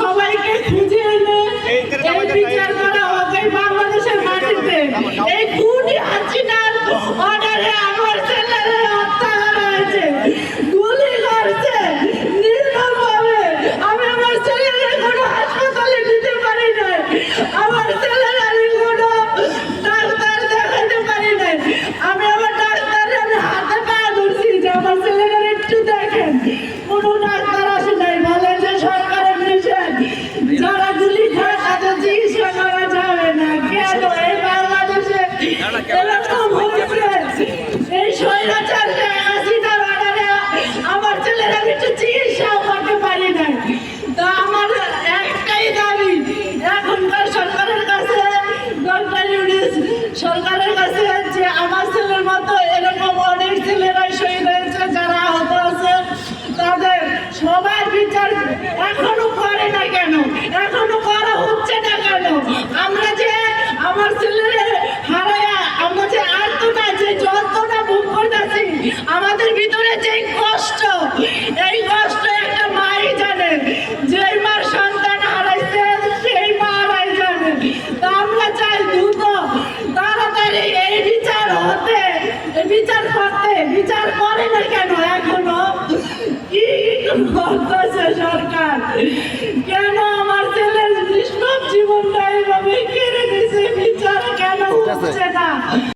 সবাইকে খুঁজে এনে বিচার করা হবে এরকম হয়েছে এই স্বৈরাচার আমাদের ভিতরে যে কষ্ট এই কষ্ট একটা মাই জানে যে মার সন্তান হারাইছে সেই মারাই জানে তা আমরা চাই দ্রুত তাড়াতাড়ি এই বিচার হতে বিচার করতে বিচার করে না কেন এখনও? কি করতেছে সরকার? কেন আমার ছেলের নিষ্পাপ জীবনটা এইভাবে কেড়ে নিছে বিচার কেন হচ্ছে না?